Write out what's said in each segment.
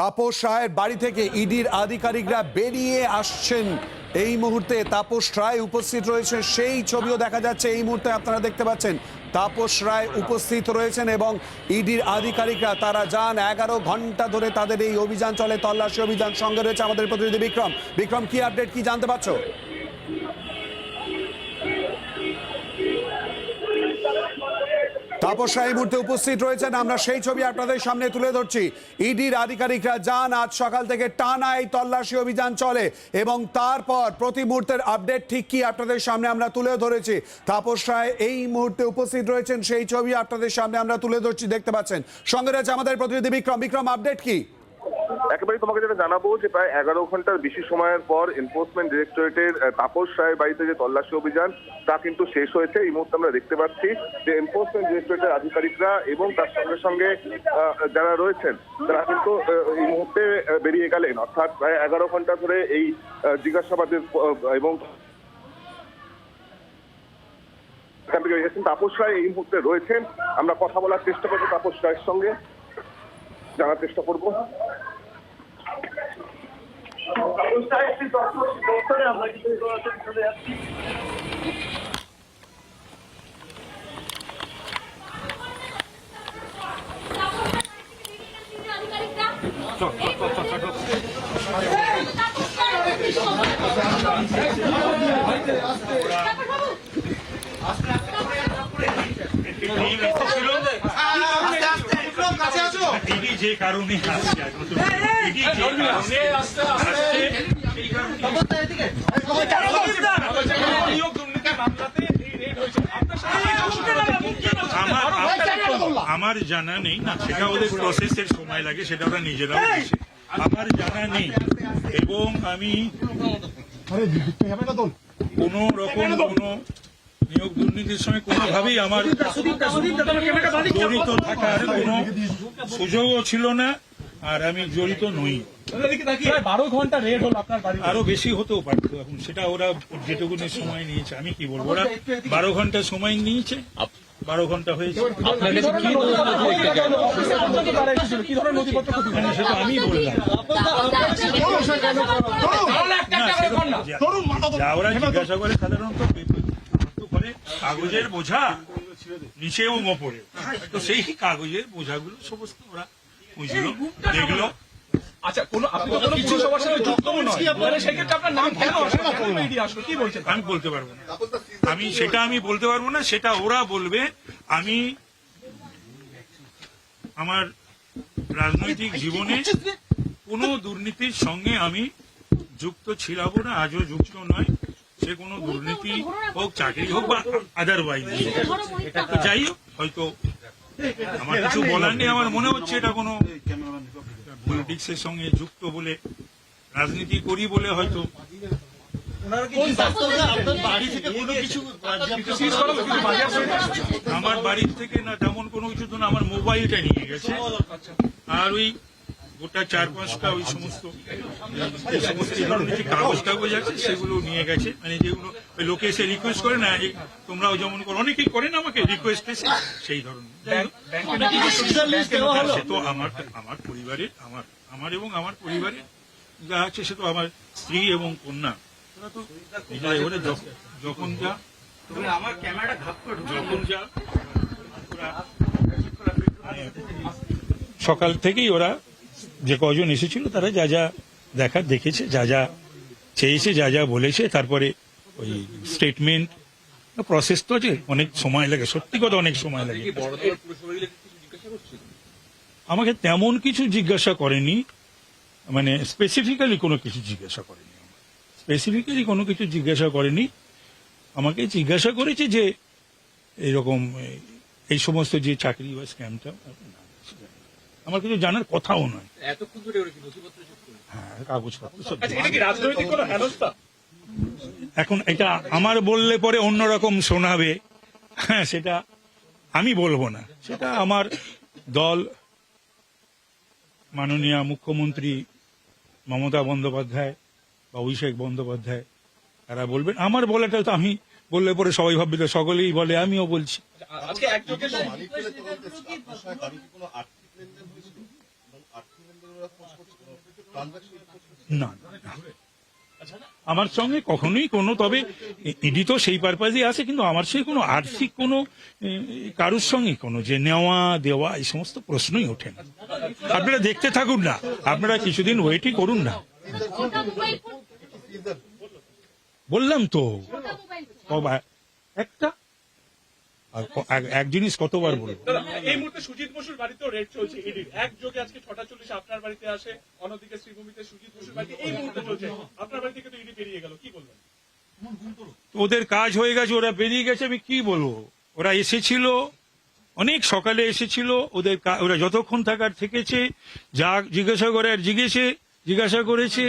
তাপস রায়ের বাড়ি থেকে ইডির আধিকারিকরা বেরিয়ে আসছেন। এই মুহূর্তে তাপস রায় উপস্থিত রয়েছে, সেই ছবিও দেখা যাচ্ছে। এই মুহূর্তে আপনারা দেখতে পাচ্ছেন, তাপস রায় উপস্থিত রয়েছেন এবং ইডির আধিকারিকরা, তারা যান। এগারো ঘণ্টা ধরে তাদের এই অভিযান চলে, তল্লাশি অভিযান সঙ্গে রয়েছে আমাদের প্রতিনিধি বিক্রম। বিক্রম, কি আপডেট, কি জানতে পারছ? তাপস এই মুহূর্তে উপস্থিত রয়েছেন। আমরা সেই ছবি আপনাদের সামনে তুলে ধরছি। ইডির আধিকারিকরা যান, আজ সকাল থেকে টানা এই তল্লাশি অভিযান চলে এবং তারপর প্রতি মুহূর্তের আপডেট ঠিক কি আপনাদের সামনে আমরা তুলে ধরেছি। তাপস রায় এই মুহূর্তে উপস্থিত রয়েছেন, সেই ছবি আপনাদের সামনে আমরা তুলে ধরছি, দেখতে পাচ্ছেন। সঙ্গে রয়েছে আমাদের প্রতিনিধি বিক্রম। বিক্রম, আপডেট কি? একেবারে তোমাকে যেটা জানাব যে প্রায় এগারো ঘণ্টার বেশি সময়ের পর এনফোর্সমেন্ট ডিরেক্টরেটের তাপস রায়ের বাড়িতে যে তল্লাশি অভিযান, তা কিন্তু শেষ হয়েছে। এই মুহূর্তে আমরা দেখতে পাচ্ছি যে এনফোর্সমেন্ট ডিরেক্টরেটের আধিকারিকরা এবং তার সঙ্গে সঙ্গে যারা রয়েছেন, তারা কিন্তু এই মুহূর্তে বেরিয়ে গেলেন। অর্থাৎ প্রায় এগারো ঘণ্টা ধরে এই জিজ্ঞাসাবাদের এবং এখান থেকে এসেছেন তাপস রায় এই মুহূর্তে রয়েছেন। আমরা কথা বলার চেষ্টা করব তাপস রায়ের সঙ্গে। জানার চেষ্টা করব। চল চল চল চল চল আস্তে আস্তে ছিল দিদি যে কারণে আসছে দিদি যে কারণে আসছে সেই কারণে নিয়োগ দুর্নীতি মামলাতে এই রেড হয়েছে আপনার সাথে এই অংশটা আমার জানা নেই না সেটা ওদের প্রসেসের সময় লাগে সেটা ওরা নিজেরাও আমার জানা নেই। এবং আমি কোন রকম কোন নিয়োগ দুর্নীতির সময় কোনোভাবেই আমার জড়িত থাকার কোনো সুযোগও ছিল না আর আমি জড়িত নই। বারো ঘণ্টা রেড হলো আপনার বাড়ি আরও বেশি হতেও পারতো এখন সেটা ওরা যেটুকুনি সময় নিয়েছে আমি কি বলব? ওরা বারো ঘণ্টা সময় নিয়েছে বারো ঘণ্টা হয়েছে। কি ধরনের নথিপত্র খুঁজে মানে সেটা আমি বললাম। না, সেরকম যা- ওরা জিজ্ঞাসা করে সাধারণত করে কাগজের বোঝা নিচে এবং ওপরে। তো সেই কাগজের বোঝাগুলো সমস্ত ওরা বুঝলো দেখল। আচ্ছা কোন আপনি তো কোনো পুরসভার সাথে যুক্ত নয়। সেক্ষেত্রে আপনার নাম কেন আসলো? কেন বেরিয়ে আসলো? কি বলছেন? আমি বলতে পারব না। আমি সেটা আমি বলতে পারব না সেটা ওরা বলবে। আমি আমার রাজনৈতিক জীবনে কোনো দুর্নীতির সঙ্গে আমি যুক্ত ছিলাম না আজও যুক্ত নয়। সে কোনো দুর্নীতি হোক চাকরি হোক বা আদারওয়াইজ যাই হোক হয়তো আমার কিছু বলার নেই আমার মনে হচ্ছে এটা কোনো পলিটিক্সের সঙ্গে যুক্ত বলে রাজনীতি করি বলে হয়তো আমার বাড়ির থেকে না তেমন কোনো কিছু তো না আমার মোবাইলটা নিয়ে গেছে। আর ওই গোটা চার পাঁচটা ওই সমস্ত এই ধরনের যে কাগজ কাগজ আছে সেগুলো নিয়ে গেছে। মানে যেগুলো ওই লোকে এসে রিকোয়েস্ট করে না যে তোমরাও যেমন করো। অনেকেই করেন আমাকে রিকোয়েস্ট এসে সেই ধরনের। সে তো আমার আমার পরিবারের আমার আমার এবং আমার পরিবারের যা আছে সে তো আমার স্ত্রী এবং কন্যা। ওরা তো নিজেরা এবারে যখন- যা যখন যা সকাল থেকেই ওরা যে কজন এসেছিল তারা যা যা দেখার দেখেছে, যা যা চেয়েছে, যা যা বলেছে, তারপরে ওই স্টেটমেন্ট প্রসেস তো আছে অনেক সময় লাগে, সত্যি কথা অনেক সময় লাগে। আমাকে তেমন কিছু জিজ্ঞাসা করেনি মানে স্পেসিফিক্যালি কোনো কিছু জিজ্ঞাসা করেনি স্পেসিফিক্যালি কোনো কিছু জিজ্ঞাসা করেনি, আমাকে জিজ্ঞাসা করেছে যে এইরকম এই- এই সমস্ত যে চাকরি বা স্ক্যামটা আমার কিছু জানার কথাও নয়। এতক্ষণ ধরে ওরা কি নথিপত্র হ্যাঁ কাগজপত্র সব আচ্ছা এটা কি রাজনৈতিক কোনো হেনস্থা? এখন এটা আমার বললে পরে অন্যরকম শোনাবে। হ্যাঁ সেটা আমি বলব না। সেটা আমার দল মাননীয় মুখ্যমন্ত্রী মমতা বন্দ্যোপাধ্যায় বা অভিষেক বন্দ্যোপাধ্যায় তারা বলবেন। আমার বলাটা তো আমি বললে পরে সবাই ভাববে তো সকলেই বলে আমিও বলছি। আজকে আমার সঙ্গে কখনোই কোনো, তবে ইডি তো সেই পারপাজে আছে, কিন্তু আমার সঙ্গে কোনো আর্থিক কোনো কারুর সঙ্গে কোনো যে নেওয়া, দেওয়া, এই সমস্ত প্রশ্নই ওঠে না। আপনারা দেখতে থাকুন না, আপনারা কিছুদিন ওয়েটই করুন না। বললাম তো একটা আর ক- এক- এক জিনিস কতবার বলব? এই মুহূর্তে সুজিত বসুর বাড়িতেও রেড চলছে ইডির একযোগে আজকে ছটা চল্লিশ আপনার বাড়িতে আসে অন্যদিকে শ্রীভূমিতে সুজিত বসুর বাড়িতে এই মুহূর্তে চলছে। আপনার বাড়ি থেকে তো ইডি বেরিয়ে গেল কি বলবেন? ওদের কাজ হয়ে গেছে ওরা বেরিয়ে গেছে আমি কি বলব? ওরা এসেছিল অনেক সকালে এসেছিল ওদের ওরা যতক্ষণ থাকার থেকেছে যা জিজ্ঞাসা করে আর জিজ্ঞেসে জিজ্ঞাসা করেছে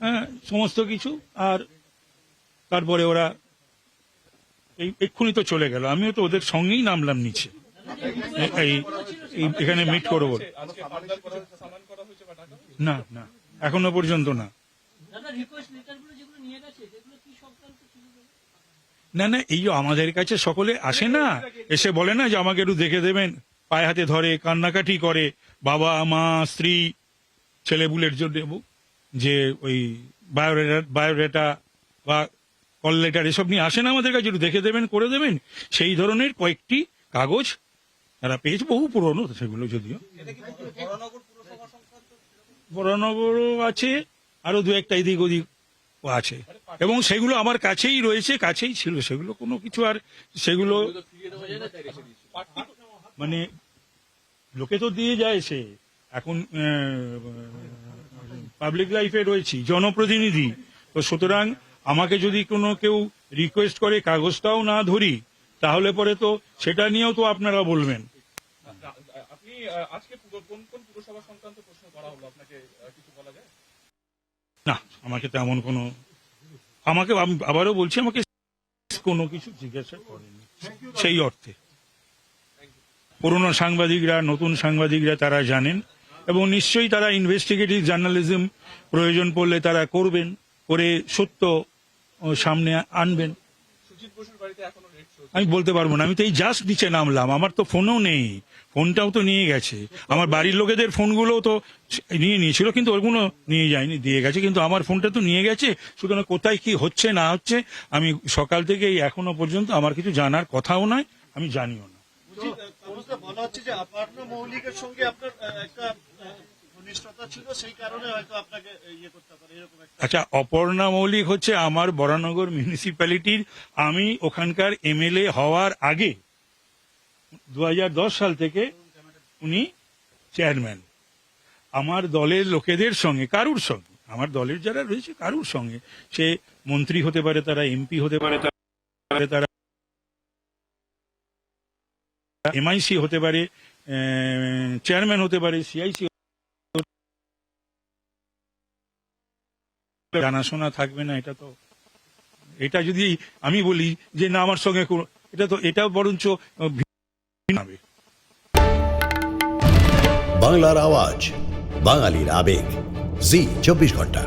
হ্যাঁ সমস্ত কিছু আর তারপরে ওরা এই এক্ষুনি তো চলে গেল। আমিও তো ওদের সঙ্গেই নামলাম নিচে। এই এখানে মিট করব। না না এখনও পর্যন্ত না। ছিল? না না এই আমাদের কাছে সকলে আসে না এসে বলে না যে আমাকে একটু দেখে দেবেন। পায়ে হাতে ধরে কান্নাকাটি করে বাবা মা স্ত্রী ছেলেপুলের জন্য যে ওই বায়োডেটা বায়োডেটা বা কল লেটার এসব নিয়ে আসেন আমাদের কাছে, একটু দেখে দেবেন, করে দেবেন। সেই ধরনের কয়েকটি কাগজ তারা পেয়েছে, বহু পুরনো সেগুলো যদিও। বড়নগরও আছে আরও দু একটা এদিক ওদিক আছে। এবং সেগুলো আমার কাছেই রয়েছে, কাছেই ছিল। সেগুলো কোনো কিছু আর সেগুলো মানে লোকে তো দিয়ে যায় সে। এখন পাবলিক লাইফে রয়েছি, জনপ্রতিনিধি। তো সুতরাং আমাকে যদি কোনো কেউ রিকোয়েস্ট করে কাগজটাও না ধরি তাহলে পরে তো সেটা নিয়েও তো আপনারা বলবেন। আপনি আজকে কোন কোন পুরসভা সংক্রান্ত প্রশ্ন করা হলো? আপনাকে কিছু বলা যায়? না আমাকে তেমন কোনো আমাকে আবারও বলছি আমাকে কোনো কিছু জিজ্ঞাসা করেনি। সেই অর্থে। পুরনো সাংবাদিকরা নতুন সাংবাদিকরা তারা জানেন এবং নিশ্চয়ই তারা ইনভেস্টিগেটিভ জার্নালিজম প্রয়োজন পড়লে তারা করবেন করে সত্য সামনে আনবেন। আমি বলতে পারব না, আমি তো এই জাস্ট নিচে নামলাম, আমার তো ফোনও নেই ফোনটাও তো নিয়ে গেছে। আমার বাড়ির লোকেদের ফোনগুলো তো নিয়ে নিয়েছিল, কিন্তু ওগুলো নিয়ে যায়নি, দিয়ে গেছে, কিন্তু আমার ফোনটা তো নিয়ে গেছে, সুতরাং কোথায় কি হচ্ছে, না হচ্ছে, আমি সকাল থেকে এই এখনও পর্যন্ত আমার কিছু জানার কথাও নয়, আমি জানিও না। বলা হচ্ছে যে আপনার মৌলিকের সঙ্গে আপনার একটা আচ্ছা অপর্ণা মৌলিক হচ্ছে আমার বরানগর মিউনিসিপ্যালিটির আমি ওখানকার এমএলএ হওয়ার আগে দু সাল থেকে উনি চেয়ারম্যান আমার দলের লোকেদের সঙ্গে, কারুর সঙ্গে, আমার দলের যারা রয়েছে, কারুর সঙ্গে, সে মন্ত্রী হতে পারে, তারা এমপি হতে পারে, তারা- তারা এমআইসি হতে পারে চেয়ারম্যান হতে পারে সিআইসি জানাশোনা থাকবে না, এটা তো, এটা যদি আমি বলি যে না, আমার সঙ্গে এটা তো, এটা বরঞ্চ বাংলার আওয়াজ, বাঙালির আবেগ, জি, চব্বিশ ঘণ্টা।